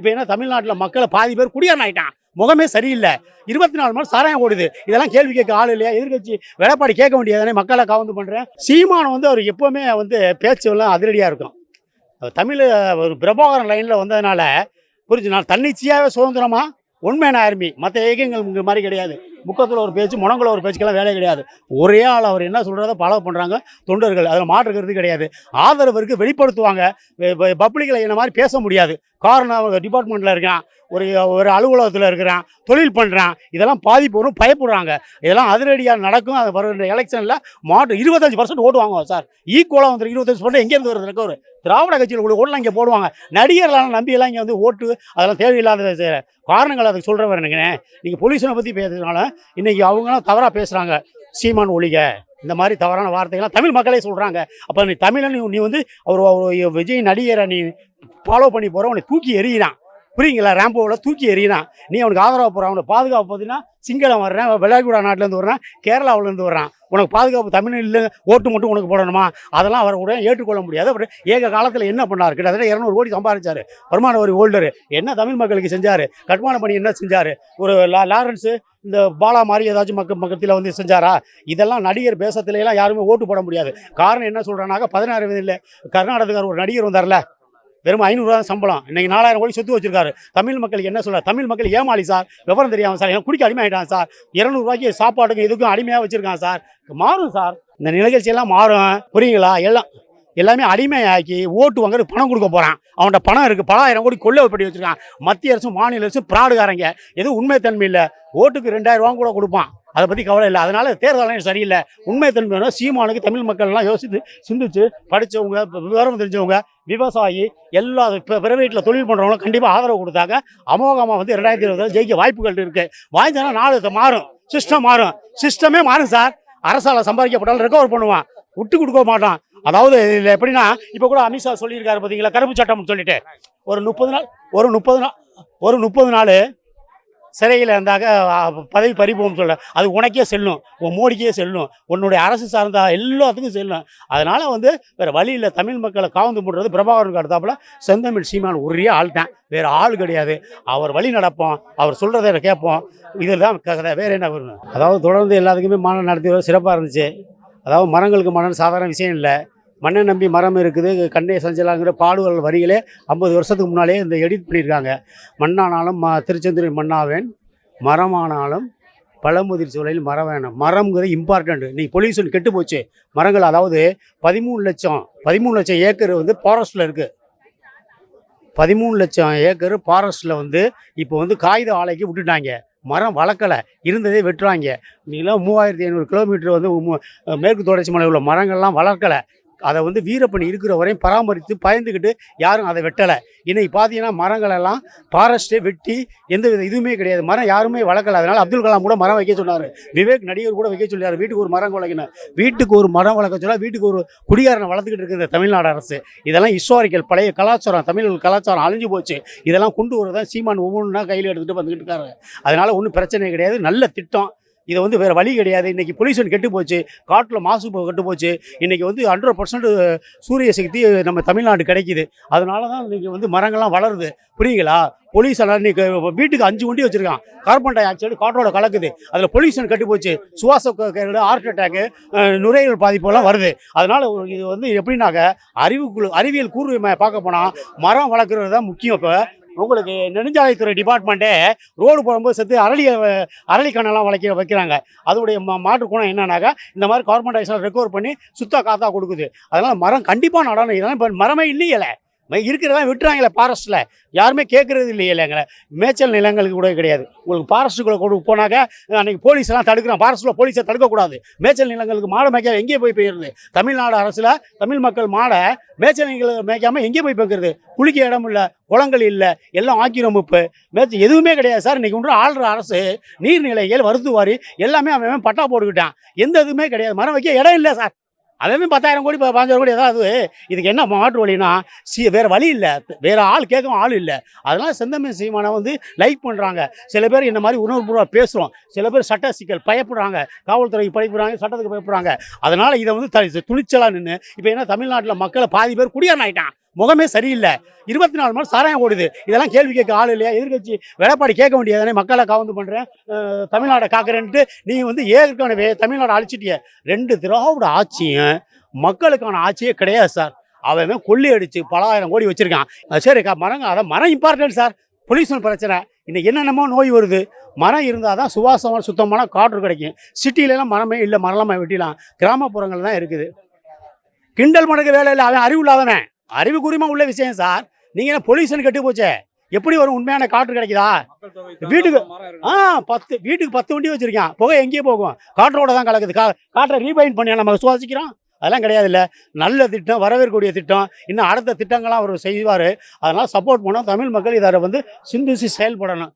இப்போ என்ன தமிழ்நாட்டில் மக்களை பாதி பேர் குடியாரன் ஆயிட்டான். முகமே சரியில்லை. இருபத்தி நாலு மணி சாராயம் ஓடுது. இதெல்லாம் கேள்வி கேட்க ஆள் இல்லையா? எதிர்கட்சி வேலைப்பாடு கேட்க முடியாதானே மக்களை கவர்ந்து பண்ணுறேன் சீமானம் வந்து அவர் எப்போவுமே வந்து பேச்சு எல்லாம் அதிரடியாக இருக்கும் தமிழ் ஒரு பிரபாகரன் லைனில் வந்ததுனால புரிஞ்சு நான் தன்னிச்சையாகவே சுதந்திரமா? உண்மையான ஆர்மி மற்ற இயக்கங்கள் மாதிரி கிடையாது. முக்கத்தில் ஒரு பேச்சு முனங்குல ஒரு பேச்சுக்கெல்லாம் வேலை கிடையாது. ஒரே ஆள் அவர் என்ன சொல்கிறத ஃபாலோ பண்ணுறாங்க தொண்டர்கள். அதில் மாற்றுக்கிறது கிடையாது. ஆதரவருக்கு வெளிப்படுத்துவாங்க. பப்ளிக்கில் என்ன மாதிரி பேச முடியாது. காரணம் அவங்க டிபார்ட்மெண்ட்டில் இருக்கான் ஒரு ஒரு அலுவலகத்தில் இருக்கிறான். தொழில் பண்ணுறான் இதெல்லாம் பாதிப்பு வரும் பயப்படுறாங்க. இதெல்லாம் அதிரடியாக நடக்கும். அது வருகின்ற எலெக்ஷனில் மாற்று இருபத்தஞ்சு பர்சன்ட் ஓட்டு வாங்குவோம் சார். ஈக்குவலாக வந்து இருபத்தஞ்சு பர்சன்ட் எங்கேருந்து வருது? ஒரு திராவிட கட்சியில் உள்ள ஓட்டெலாம் இங்கே போடுவாங்க. நடிகர்களான நம்பியெல்லாம் இங்கே வந்து ஓட்டு அதெல்லாம் தேவையில்லாத காரணங்கள் அதுக்கு சொல்கிறவர் எனக்குண்ணே நீங்கள் பொலியூஷனை பற்றி பேசுறதுனால இன்றைக்கி அவங்களாம் தவறாக பேசுகிறாங்க சீமான் ஒழிக. இந்த மாதிரி தவறான வார்த்தைகள்லாம் தமிழ் மக்களே சொல்கிறாங்க அப்போ நீ தமிழன் நீ- வந்து அவர் அவர் விஜய் நடிகரை நீ ஃபாலோ பண்ணி போகிற உன்னை தூக்கி எறிகிறான். புரியுங்களா? ரேம்போவில் தூக்கி எறியினான் நீ அவனுக்கு ஆதரவு போகிற அவனை பாதுகாப்பு பார்த்தீங்கன்னா சிங்களம் வர்றேன் விளையாடுடா நாட்டிலேருந்து வர்றான் கேரளாவிலேருந்து வர்றான். உனக்கு பாதுகாப்பு தமிழ் இல்லை ஓட்டு மட்டும் உனக்கு போடணுமா? அதெல்லாம் அவர் கூட ஏற்றுக்கொள்ள முடியாது. அப்புறம் ஏக காலத்தில் என்ன பண்ணார்? கிட்டத்தட்ட இரநூறு கோடி சம்பாதிச்சார் வருமான வரி ஹோல்டர். என்ன தமிழ் மக்களுக்கு செஞ்சார்? கட்டுமான பணி என்ன செஞ்சார்? ஒரு லா லாரன்ஸு இந்த பாலா மாதிரி ஏதாச்சும் மக்கள் மக்கத்தில் வந்து செஞ்சாரா? இதெல்லாம் நடிகர் பேசத்துலலாம் யாருமே ஓட்டு போட முடியாது. காரணம் என்ன சொல்கிறானாக்க பதினாறு வயதில் கர்நாடகக்கார ஒரு நடிகர் வந்தார்ல. வெறும் ஐநூறுரூவா சம்பளம். இன்றைக்கி நாலாயிரம் கோடி சொத்து வச்சிருக்காரு. தமிழ் மக்களுக்கு என்ன சொல்கிறார் தமிழ் மக்கள் ஏமாளி சார். விவரம் தெரியாமல் சார். எனக்கு குடிக்க அடிமையாயிட்டான் சார். இரநூறுவாய்க்கு சாப்பாட்டுக்கும் இதுக்கும் அடிமையாக வச்சுருக்கான் சார். மாறும் சார். இந்த நிகழ்ச்சியெல்லாம் மாறும். புரியுங்களா? எல்லாம் எல்லாமே அடிமையாக்கி ஓட்டு வாங்குறது பணம் கொடுக்க போகிறான் அவன்கிட்ட பணம் இருக்குது பலாயிரம் கோடி கொள்ளை பண்ணி மத்திய அரசும் மாநில அரசும் பிராடுகாரங்க. எதுவும் உண்மைத்தன்மை இல்லை. ஓட்டுக்கு ரெண்டாயிரம் ரூபா கூட கொடுப்பான். அதை பற்றி கவலை இல்லை. அதனால தேர்தல் ஆணையம் சரியில்லை. உண்மைத்தன்மை வேணும். சீமானுக்கு தமிழ் மக்கள்லாம் யோசித்து சிந்திச்சு படித்தவங்க விவரம் தெரிஞ்சவங்க விவசாயி எல்லா இப்போ பிரைவேட்டில் தொழில் பண்ணுறவங்களும் கண்டிப்பாக ஆதரவு கொடுத்தாங்க. அமோகமாக வந்து ரெண்டாயிரத்தி இருபதில் ஜெயிக்க வாய்ப்புகள் இருக்குது வாய்ந்தனா நாடு மாறும். சிஸ்டம் மாறும். சிஸ்டமே மாறும் சார் அரசால் சம்பாதிக்கப்பட்டாலும் ரெக்கவர் பண்ணுவான். விட்டு கொடுக்க மாட்டான். அதாவது இதில் எப்படின்னா இப்போ கூட அமித்ஷா சொல்லியிருக்காரு பார்த்தீங்களா கருப்பு சட்டம்னு சொல்லிட்டு. ஒரு முப்பது நாள் ஒரு முப்பது நாள் ஒரு முப்பது நாள் சிறையில் இருந்தாக்க பதவி பறிப்போம் சொல்ல அது உனக்கே செல்லும் உன் மோடிக்கே செல்லும் உன்னுடைய அரசு சார்ந்த எல்லாத்துக்கும் செல்லும். அதனால் வந்து வேறு வழியில் தமிழ் மக்களை காவந்து போடுறது பிரபாகரனுக்கு அடுத்தாப்புல செந்தமிழ் சீமான் ஒரே ஆள் தான். வேறு ஆள் கிடையாது. அவர் வழி நடப்போம் அவர் சொல்கிறத கேட்போம். இதில் தான் கதை வேறு என்ன வரும் அதாவது தொடர்ந்து எல்லாத்துக்குமே மாநாடு நடத்தி சிறப்பாக இருந்துச்சு. அதாவது மரங்களுக்கு மரம் சாதாரண விஷயம் இல்லை. மண்ணை நம்பி மரம் இருக்குது கண்ணே சஞ்சலாங்கிற பாடுகள் வரிகளே ஐம்பது வருஷத்துக்கு முன்னாலே இந்த எடிட் பண்ணியிருக்காங்க. மண்ணானாலும் ம திருச்செந்தூரின் மண்ணாவேன் மரமானாலும் பழமுதிர் சூழலில் மரம் வேணும். மரம்ங்கிறது இம்பார்ட்டண்ட் இன்றைக்கி பொல்யூஷன் கெட்டு போச்சு. மரங்கள் அதாவது பதிமூணு லட்சம் பதிமூணு லட்சம் ஏக்கர் வந்து ஃபாரஸ்ட்டில் இருக்குது பதிமூணு லட்சம் ஏக்கர் ஃபாரஸ்ட்டில் வந்து இப்போ வந்து காகித ஆலைக்கு விட்டுட்டாங்க. மரம் வளர்க்கலை இருந்ததே வெட்டுறாங்க. நீங்களாம் மூவாயிரத்தி ஐநூறு கிலோமீட்டர் வந்து மேற்கு தொடர்ச்சி மலை உள்ள மரங்கள்லாம் வளர்க்கலை. அதை வந்து வீரப்பணி இருக்கிற வரையும் பராமரித்து பயந்துக்கிட்டு யாரும் அதை வெட்டலை. இன்னைக்கு பார்த்தீங்கன்னா மரங்களெல்லாம் ஃபாரஸ்ட்டே வெட்டி எந்த வித இதுவுமே கிடையாது. மரம் யாருமே வளர்க்கல. அதனால் அப்துல் கலாம் கூட மரம் வைக்க சொன்னார். விவேக் நடிகர் கூட வைக்க சொன்னார் வீட்டுக்கு ஒரு மரம் வளர்க்கணும் வீட்டுக்கு ஒரு மரம் வளர்க்க சொன்னால் வீட்டுக்கு ஒரு குடிகாரனை வளர்த்துக்கிட்டு இருக்குது இந்த தமிழ்நாடு அரசு. இதெல்லாம் ஹிஸ்டாரிக்கல் பழைய கலாச்சாரம் தமிழ் கலாச்சாரம் அழிஞ்சு போச்சு. இதெல்லாம் கொண்டு வரதான் சீமான் ஒவ்வொன்றா கையில் எடுத்துகிட்டு வந்துக்கிட்டு இருக்காரு. அதனால் ஒன்றும் பிரச்சனை கிடையாது. நல்ல திட்டம். இதை வந்து வேறு வழி கிடையாது. இன்றைக்கி பொல்யூஷன் கெட்டு போச்சு காட்டில் மாசு கெட்டு போச்சு இன்றைக்கி வந்து ஹண்ட்ரட் பர்சன்ட் சூரிய சக்தி நம்ம தமிழ்நாடு கிடைக்கிது. அதனால தான் இன்றைக்கி வந்து மரங்கள்லாம் வளருது. புரியுங்களா பொல்யூஷன் இன்னைக்கு வீட்டுக்கு அஞ்சு வண்டி வச்சுருக்கான். கார்பன் டை ஆக்சைடு காற்றோட கலக்குது. அதில் பொல்யூஷன் கெட்டு போச்சு சுவாச ஹார்ட் அட்டாக்கு நுரையீரல் பாதிப்பெல்லாம் வருது. அதனால் இது வந்து எப்படின்னாக்க அறிவுக்குழு அறிவியல் கூர்மையை பார்க்க போனால் மரம் வளர்க்குறது தான் முக்கியம் இப்போ. உங்களுக்கு நெடுஞ்சாலைத்துறை டிபார்ட்மெண்ட்டே ரோடு போடும்போது சேர்த்து அரளி அரளி கண்ணெல்லாம் வளைக்க வைக்கிறாங்க. அதோடைய மா மாற்று குணம் என்னன்னாக்கா இந்த மாதிரி கார்பன் டை ஆக்சைடு ரெக்கவர் பண்ணி சுத்த காத்தா கொடுக்குது. அதனால் மரம் கண்டிப்பாக நடணும் இதெல்லாம் இப்போ மரமே இல்லையில. இருக்கிறதா விட்டுறாங்களே ஃபாரஸ்ட்டில் யாருமே கேட்குறது இல்லையில எங்களை மேய்ச்சல் நிலங்களுக்கு கூட கிடையாது. உங்களுக்கு ஃபாரஸ்ட்டுக்குள்ளே கொண்டு போனாக்கா அன்றைக்கி போலீஸ்லாம் தடுக்கிறோம் தடுக்கிறான். ஃபாரஸ்ட்டில் போலீஸை தடுக்கக்கூடாது. மேய்ச்சல் நிலங்களுக்கு மாடு மேய்க்க எங்கேயே போய் போயிடுது தமிழ்நாடு அரசில் தமிழ் மக்கள் மாடை மேய்ச்சல் நிலங்களை மேய்க்காமல் எங்கேயே போய் போய்க்கிறது குளிக்க இடம் இல்லை குளங்கள் இல்லை எல்லாம் ஆக்கிரமிப்பு மேய்ச்சல் எதுவுமே கிடையாது சார். இன்றைக்கி ஒன்று ஆள்ற அரசு நீர்நிலைகள் வருத்துவாரி எல்லாமே அவன் பட்டா போட்டுக்கிட்டான். எந்த இதுவுமே கிடையாது. மரம் வைக்க இடம் இல்லை சார். அதேமே பத்தாயிரம் கோடி பதினஞ்சாயிரம் பாஞ்சாயிரம் கோடி ஏதாவது இதுக்கு என்ன மாற்று வழினா சி வேறு வழி இல்லை. வேறு ஆள் கேட்கவும் ஆள் இல்லை. அதனால் செந்தமிழ் சீமானை வந்து லைக் பண்ணுறாங்க சில பேர் இந்த மாதிரி உணர்வுபூர்வமாக பேசுகிறோம் சில பேர் சட்ட சிக்கல் பயப்படுறாங்க. காவல்துறைக்கு பயப்படுறாங்க சட்டத்துக்கு பயப்படுறாங்க. அதனால் இதை வந்து த துணிச்சலாக நின்று இப்போ என்ன தமிழ்நாட்டில் மக்களை பாதி பேர் குடியாரன் ஆயிட்டான். முகமே சரியில்லை. இருபத்தி நாலு மணி சாராயம் ஓடுது. இதெல்லாம் கேள்வி கேட்க ஆள் இல்லையா? எதிர்கட்சி வேலைப்பாடு கேட்க வேண்டியதானே மக்களை காவந்து பண்ணுறேன் தமிழ்நாடை காக்கிறேன்ட்டு நீ வந்து ஏற்கனவே தமிழ்நாடு அழிச்சிட்டிய. ரெண்டு திராவிட ஆட்சியும் மக்களுக்கான ஆட்சியே கிடையாது சார். அவன் கொள்ளி அடிச்சு பலாயிரம் கோடி வச்சுருக்கான். சரிக்கா மரங்க அதான் மரம் இம்பார்ட்டன்ட் சார். பொல்யூஷன் பிரச்சனை. இன்னைக்கு என்னென்னமோ நோய் வருது. மரம் இருந்தால் தான் சுவாசமான சுத்தமான காற்று கிடைக்கும். சிட்டிலலாம் மரமே இல்லை மரலாமா வெட்டிடலாம். கிராமப்புறங்கள் தான் இருக்குது. கிண்டல் மடக்கு வேலை இல்லை. அவன் அறிவு இல்லாதவன். அறிவு கூறியமா உள்ள விஷயம் சார். நீங்கள் என்ன பொல்யூஷன் கெட்டு போச்சே? எப்படி ஒரு உண்மையான காற்று கிடைக்குதா? வீட்டுக்கு- ஆ பத்து வீட்டுக்கு பத்து வண்டி வச்சிருக்கான். புகை எங்கேயே போகும். காற்றோட தான் கலக்குது. கா காற்றை ரீபைண்ட் பண்ணி நம்ம சுவாசிக்கிறோம். அதெல்லாம் கிடையாது இல்லை நல்ல திட்டம் வரவேற்கக்கூடிய திட்டம். இன்னும் அடுத்த திட்டங்கள்லாம் அவர் செய்வார். அதனால் சப்போர்ட் பண்ணோம். தமிழ் மக்கள் இதை வந்து சிந்திச்சு செயல்படணும்.